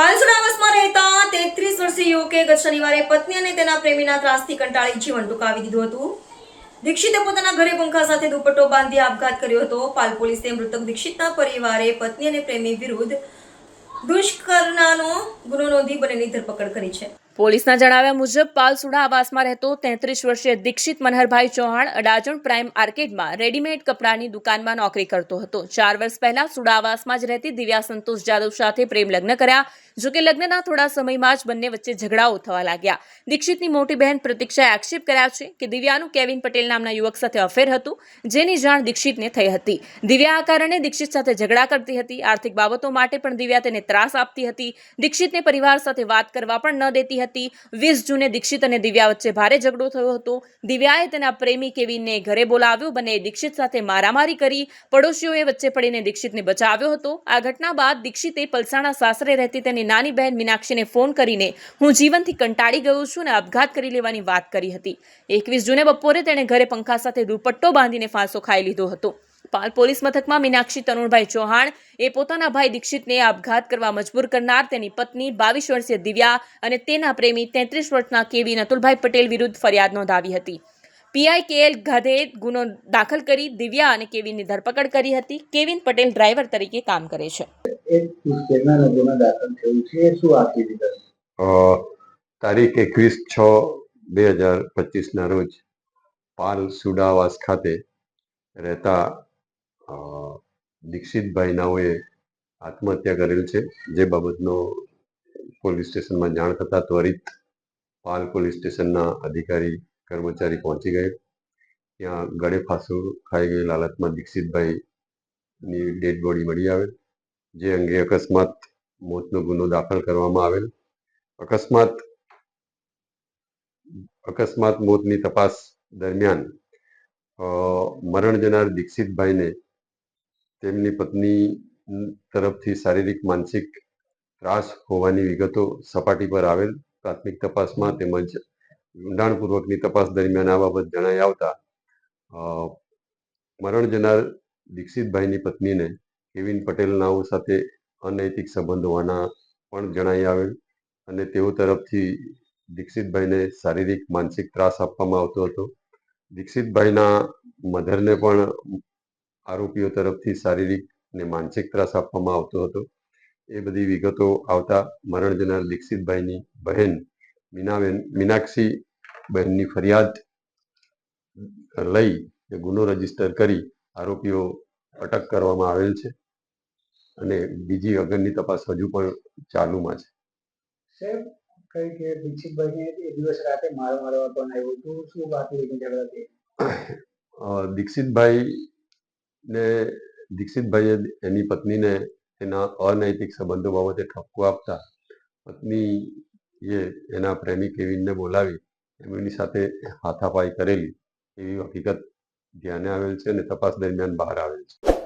પાલસુડાવાસમાં રહેતા તેત્રીસ વર્ષીય યુવકે ગત શનિવારે પત્ની અને તેના પ્રેમીના ત્રાસથી કંટાળી જીવન ટૂંકાવી દીધું હતું. દીક્ષિતે પોતાના ઘરે પંખા સાથે દુપટ્ટો બાંધી આપઘાત કર્યો હતો. પાલ પોલીસે મૃતક દીક્ષિતના પરિવારે પત્ની અને પ્રેમી વિરુદ્ધ દુષ્કર્મનો ગુનો નોંધી બંનેની ધરપકડ કરી છે. પોલીસના જણાવ્યા મુજબ, પાલસુડા આવાસમાં રહેતો તેત્રીસ વર્ષીય દીક્ષિત મનહરભાઈ ચૌહાણ અડાજણ પ્રાઇમ આર્કેડમાં રેડીમેડ કપડાની દુકાનમાં નોકરી કરતો હતો. ચાર વર્ષ પહેલા સુડા આવાસમાં જ રહેતી દિવ્યા સંતોષ જાદવ સાથે પ્રેમ લગ્ન કર્યા. જોકે લગ્નના થોડા સમયમાં જ બંને વચ્ચે ઝઘડાઓ થવા લાગ્યા. દીક્ષિતની મોટી બહેન પ્રતિક્ષાએ આક્ષેપ કર્યા છે કે દિવ્યાનું કેવિન પટેલ નામના યુવક સાથે અફેર હતું, જેની જાણ દીક્ષિતને થઈ હતી. દિવ્યા આ કારણે દીક્ષિત સાથે ઝઘડા કરતી હતી. આર્થિક બાબતો માટે પણ દિવ્યા તેને ત્રાસ આપતી હતી. દીક્ષિતને પરિવાર સાથે વાત કરવા પણ ન દેતી હતી. વીસ જૂને દીક્ષિત અને દિવ્યા વચ્ચે ભારે ઝઘડો થયો હતો. દિવ્યાએ તેના પ્રેમી કેવિનને ઘરે બોલાવ્યો. બંને દીક્ષિત સાથે મારામારી કરી. પડોશીઓએ વચ્ચે પડીને દીક્ષિતને બચાવ્યો હતો. આ ઘટના બાદ દીક્ષિતે પલસાણા સાસરે રહેતી તેની નાની બહેન મીનાક્ષીને ફોન કરીને, હું જીવનથી કંટાળી ગયો છું અને આપઘાત કરી લેવાની વાત કરી હતી. એકવીસ જૂને બપોરે તેણે ઘરે પંખા સાથે દુપટ્ટો બાંધીને ફાંસો ખાઈ લીધો હતો. પાલ પોલીસ મથકમાં મીનાક્ષી તરુણભાઈ ચૌહાણ એ પોતાના ભાઈ દીક્ષિતને આપઘાત કરવા મજબૂર કરનાર તેની પત્ની બાવીસ વર્ષીય દિવ્યા અને તેના પ્રેમી તેત્રીસ વર્ષના કેવી નતુલભાઈ પટેલ વિરુદ્ધ ફરિયાદ નોંધાવી હતી. પીઆઈ કેએલ ગાધે ગુનો દાખલ કરી દિવ્યા અને કેવિનની ધરપકડ કરી હતી. કેવિન પટેલ ડ્રાઈવર તરીકે કામ કરે છે. તારીખ એકવીસ છ બે હજાર પચીસના રોજ પાલ સુડાવાસ ખાતે રહેતા દીક્ષિતભાઈ નાઓએ આત્મહત્યા કરેલ છે. જે બાબતનો પોલીસ સ્ટેશનમાં જાણ થતાં ત્વરિત પાલ પોલીસ સ્ટેશનના અધિકારી, કર્મચારી પહોંચી ગયે ત્યાં ગળે ફાંસો ખાઈ ગયેલ હાલતમાં દીક્ષિતભાઈની ડેડ બોડી મળી આવેલ, જે અંગે અકસ્માત મોતનો ગુનો દાખલ કરવામાં આવેલ. અકસ્માત અકસ્માત મોતની તપાસ દરમિયાન મરણ જનાર દીક્ષિતભાઈને તેમની પત્ની તરફથી શારીરિક, માનસિક ત્રાસ હોવાની વિગતો સપાટી પર આવેલ પ્રાથમિક તપાસમાં તેમજ ઊંડાણપૂર્વકની તપાસ દરમિયાન આ બાબત જણાઈ આવતા મરણ જનાર દીક્ષિતભાઈની પત્નીને કેવિન પટેલ નાઓ સાથે અનૈતિક સંબંધ હોવાના પણ જણાઈ આવેલ અને તેઓ તરફથી દીક્ષિતભાઈને શારીરિક, માનસિક ત્રાસ આપવામાં આવતો હતો. દીક્ષિતભાઈના મધરને પણ આરોપીઓ તરફથી શારીરિક અને માનસિક ત્રાસ આપવામાં આવતો હતો. એ બધી વિગતો આવતા મરણ જનાર દીક્ષિતભાઈની બહેન મીનાબેન મીનાક્ષી બહેનની ફરિયાદ લઈ ગુનો રજિસ્ટર કરી આરોપીઓ અટક કરવામાં આવેલ છે અને બીજી અગરની તપાસ હજુ પણ ચાલુમાં છે. કઈ કે દીક્ષિતભાઈને એ દિવસ રાતે માર મારવા પણ આવ્યો તો શું વાત ઝઘડા દીક્ષિતભાઈ ને દીક્ષિતભાઈએ એની પત્નીને એના અનૈતિક સંબંધો બાબતે ઠપકો આપતા પત્ની એ એના પ્રેમી કેવિનને બોલાવી એમની સાથે હાથાપાઈ કરેલી. એવી હકીકત ધ્યાને આવેલ છે અને તપાસ દરમિયાન બહાર આવેલ છે.